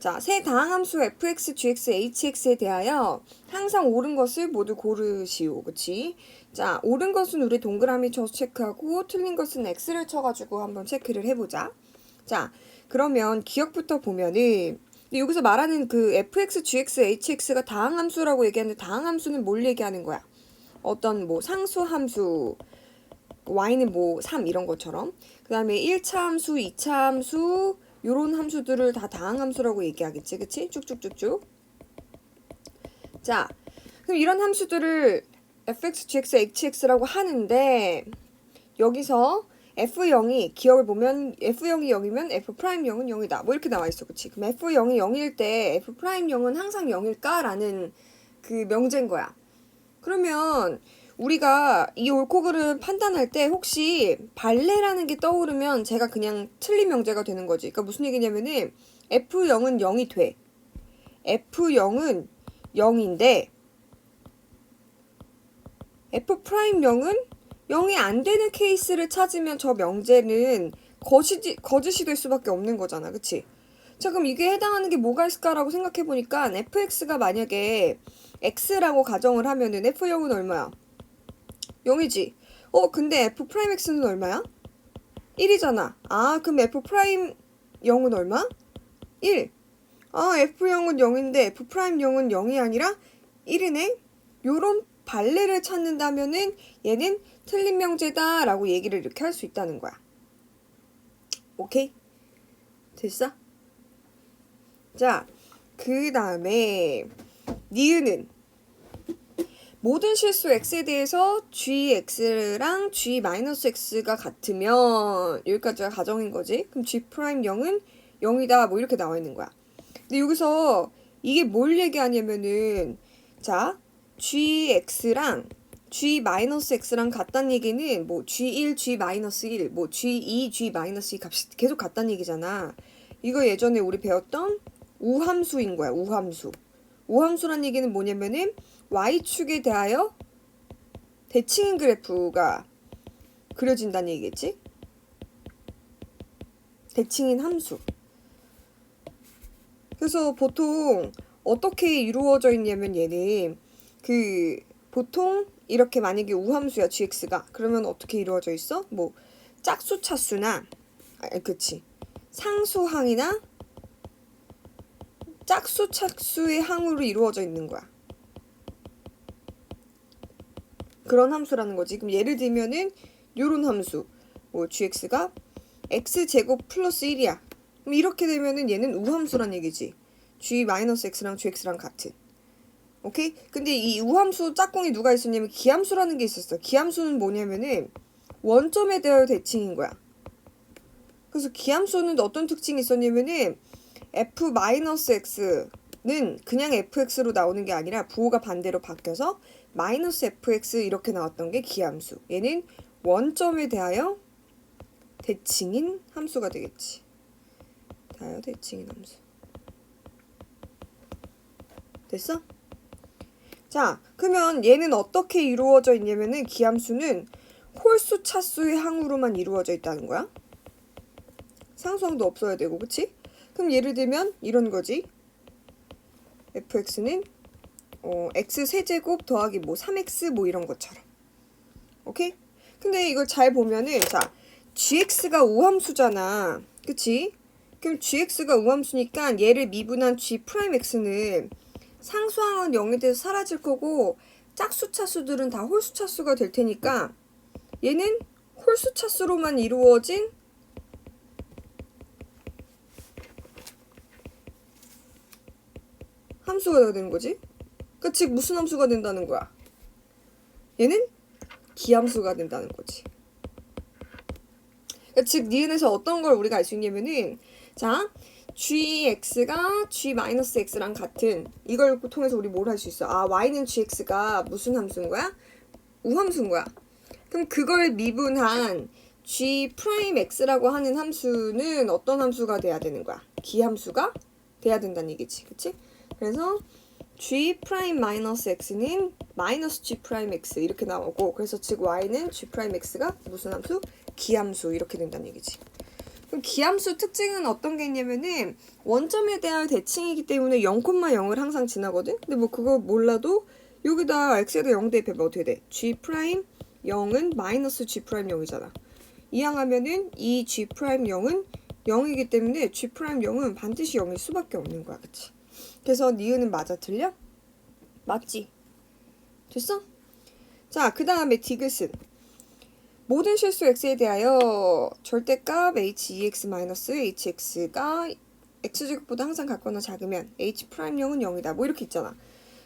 자, 세 다항함수 fx, gx, hx에 대하여 항상 옳은 것을 모두 고르시오. 그치? 자, 옳은 것은 우리 동그라미 쳐서 체크하고 틀린 것은 x를 쳐가지고 한번 체크를 해보자. 자, 그러면 기억부터 보면은 여기서 말하는 그 fx, gx, hx가 다항함수라고 얘기하는데 다항함수는 뭘 얘기하는 거야? 어떤 뭐 상수함수 y는 뭐 3 이런 것처럼 그 다음에 1차 함수, 2차 함수 요런 함수들을 다 다항함수라고 얘기하겠지 그치? 쭉쭉쭉쭉 자 그럼 이런 함수들을 fx, gx, hx라고 하는데 여기서 f0이 기억을 보면 f0이 0이면 f'0은 0이다 뭐 이렇게 나와 있어 그치? 그럼 f0이 0일 때 f'0은 항상 0일까? 라는 그 명제인 거야 그러면 우리가 이 옳고 그름 판단할 때 혹시 발레라는 게 떠오르면 제가 그냥 틀린 명제가 되는 거지. 그러니까 무슨 얘기냐면은 F0은 0이 돼. F0은 0인데 F'0은 0이 안 되는 케이스를 찾으면 저 명제는 거짓이, 거짓이 될 수밖에 없는 거잖아. 그치? 자, 그럼 이게 해당하는 게 뭐가 있을까라고 생각해 보니까 fx가 만약에 x라고 가정을 하면은 f0은 얼마야? 0이지. 어, 근데 f'x는 얼마야? 1이잖아. 아, 그럼 f'0은 얼마? 1. 아, f0은 0인데 f'0은 0이 아니라 1이네? 요런 발레를 찾는다면은 얘는 틀린 명제다라고 얘기를 이렇게 할 수 있다는 거야. 오케이? 됐어? 자, 그 다음에 니은은 모든 실수 x에 대해서 gx랑 g-x가 같으면 여기까지가 가정인 거지. 그럼 g'0은 0이다 뭐 이렇게 나와 있는 거야. 근데 여기서 이게 뭘 얘기하냐면은 자 gx랑 g-x랑 같다는 얘기는 뭐 g1, g-1, 뭐 g2, g-2 값이 계속 같다는 얘기잖아. 이거 예전에 우리 배웠던 우함수인 거야. 우함수. 우함수란 얘기는 뭐냐면은 y축에 대하여 대칭인 그래프가 그려진다는 얘기겠지? 대칭인 함수. 그래서 보통 어떻게 이루어져 있냐면 얘는 그 보통 이렇게 만약에 우함수야 gx가 그러면 어떻게 이루어져 있어? 뭐 짝수 차수나 아 그치 상수항이나 짝수 착수의 항으로 이루어져 있는 거야. 그런 함수라는 거지. 그럼 예를 들면은 요런 함수. 뭐 gx가 x제곱 플러스 1이야. 그럼 이렇게 되면은 얘는 우함수란 얘기지. g-x랑 gx랑 같은. 오케이? 근데 이 우함수 짝꿍이 누가 있었냐면 기함수라는 게 있었어. 기함수는 뭐냐면은 원점에 대하여 대칭인 거야. 그래서 기함수는 어떤 특징이 있었냐면은 f-x는 그냥 fx로 나오는 게 아니라 부호가 반대로 바뀌어서 마이너스 fx 이렇게 나왔던 게 기함수. 얘는 원점에 대하여 대칭인 함수가 되겠지. 대하여 대칭인 함수. 됐어? 자, 그러면 얘는 어떻게 이루어져 있냐면은 기함수는 홀수 차수의 항으로만 이루어져 있다는 거야. 상수항도 없어야 되고, 그치? 그럼 예를 들면 이런 거지. fx는 어, x 세제곱 더하기 뭐 3x 뭐 이런 것처럼. 오케이? 근데 이걸 잘 보면은 자, gx가 우함수잖아. 그치? 그럼 gx가 우함수니까 얘를 미분한 g'x는 상수항은 0에 대해서 사라질 거고 짝수 차수들은 다 홀수 차수가 될 테니까 얘는 홀수 차수로만 이루어진 함수가 되는 거지. 그러니까 즉 무슨 함수가 된다는 거야? 얘는 기함수가 된다는 거지. 그러니까 즉 니은에서 어떤 걸 우리가 알 수 있냐면은 자 gx가 g-x랑 같은 이걸 통해서 우리 뭘 할 수 있어? 아 y는 gx가 무슨 함수인 거야? 우함수인 거야. 그럼 그걸 미분한 g'x라고 하는 함수는 어떤 함수가 돼야 되는 거야? 기함수가 돼야 된다는 얘기지. 그치? 그래서 g 프라임 마이너스 x는 마이너스 g 프라임 x 이렇게 나오고 그래서 즉 y는 g 프라임 x가 무슨 함수? 기함수 이렇게 된다는 얘기지. 그럼 기함수 특징은 어떤 게 있냐면은 원점에 대한 대칭이기 때문에 0,0을 항상 지나거든. 근데 뭐 그거 몰라도 여기다 x에다 0 대입해봐 어떻게 돼? g 프라임 0은 마이너스 g 프라임 0이잖아. 이항하면은 이 g 프라임 0은 0이기 때문에 g 프라임 0은 반드시 0일 수밖에 없는 거야, 그치? 그래서 니은은 맞아 틀려? 맞지? 됐어? 자, 그 다음에 디귿은 모든 실수 x에 대하여 절대값 h2x-hx가 x제곱보다 항상 같거나 작으면 h 프라임 0은 0이다. 뭐 이렇게 있잖아.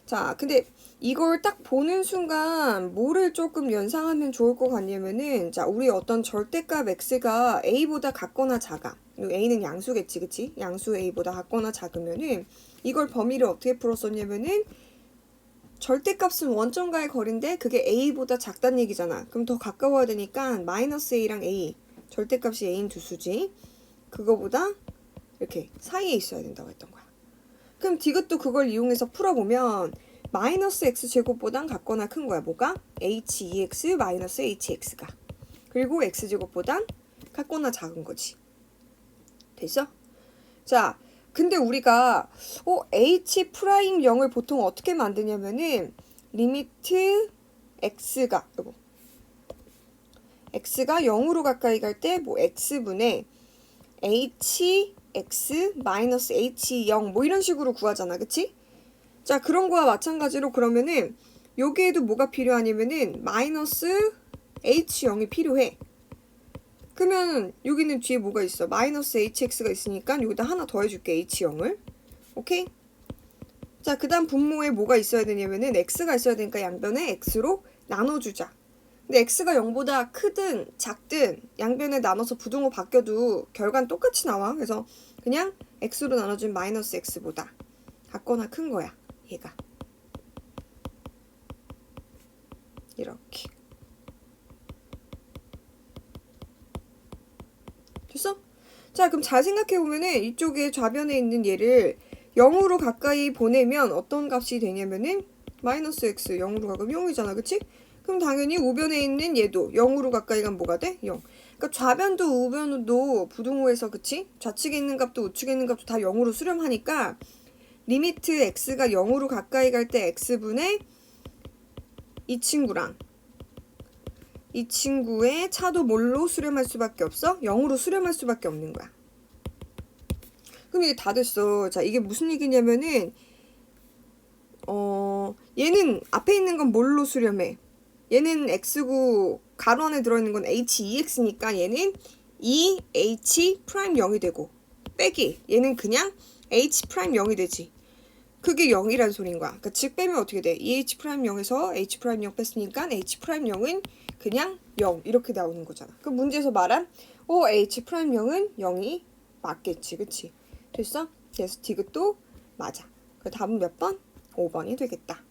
자, 근데 이걸 딱 보는 순간 뭐를 조금 연상하면 좋을 것 같냐면은 자, 우리 어떤 절대값 x가 a보다 같거나 작아. A는 양수겠지, 그치? 양수 a보다 같거나 작으면은 이걸 범위를 어떻게 풀었었냐면은 절대값은 원점과의 거리인데 그게 a보다 작다는 얘기잖아. 그럼 더 가까워야 되니까 마이너스 a랑 a 절대값이 a인 두 수지. 그거보다 이렇게 사이에 있어야 된다고 했던 거야. 그럼 디귿도 그걸 이용해서 풀어보면 마이너스 x 제곱보단 같거나 큰 거야. 뭐가? h2x 마이너스 hx가. 그리고 x 제곱보단 같거나 작은 거지. 됐어? 자, 근데 우리가 어, h 프라임 0을 보통 어떻게 만드냐면은 리미트 x가 이거 x가 0으로 가까이 갈 때 뭐 x분의 h x 마이너스 h 0 뭐 이런 식으로 구하잖아, 그치? 자 그런 거와 마찬가지로 그러면은 여기에도 뭐가 필요하냐면은 마이너스 h 0이 필요해. 그러면 여기는 뒤에 뭐가 있어? 마이너스 hx가 있으니까 여기다 하나 더 해줄게 h0을. 오케이? 자 그 다음 분모에 뭐가 있어야 되냐면은 x가 있어야 되니까 양변에 x로 나눠주자. 근데 x가 0보다 크든 작든 양변에 나눠서 부등호 바뀌어도 결과는 똑같이 나와. 그래서 그냥 x로 나눠준 마이너스 x보다 같거나 큰 거야 얘가. 이렇게 됐어? 자, 그럼 잘 생각해 보면은 이쪽에 좌변에 있는 얘를 0으로 가까이 보내면 어떤 값이 되냐면은 마이너스 x 0으로 가면 0이잖아. 그치? 그럼 당연히 우변에 있는 얘도 0으로 가까이 가면 뭐가 돼? 0. 그러니까 좌변도 우변도 부등호에서 그치? 좌측에 있는 값도 우측에 있는 값도 다 0으로 수렴하니까 리미트 x가 0으로 가까이 갈 때 x분의 이 친구랑 이 친구의 차도 뭘로 수렴할 수밖에 없어? 0으로 수렴할 수밖에 없는 거야. 그럼 이게 다 됐어. 자, 이게 무슨 얘기냐면은 어, 얘는 앞에 있는 건 뭘로 수렴해? 얘는 x고 가로 안에 들어있는 건 h2x니까 얘는 2h 프라임 0이 되고 빼기 얘는 그냥 h 프라임 0이 되지. 그게 0이란 소린 거야. 그러니까 즉 빼면 어떻게 돼? 2h 프라임 0에서 h 프라임 0 뺐으니까 h 프라임 0은 그냥 0 이렇게 나오는 거잖아. 그 문제에서 말한 오 h 프라임 0은 0이 맞겠지, 그치? 됐어? 그래서 디귿도 맞아. 그 답은 몇 번? 5번이 되겠다.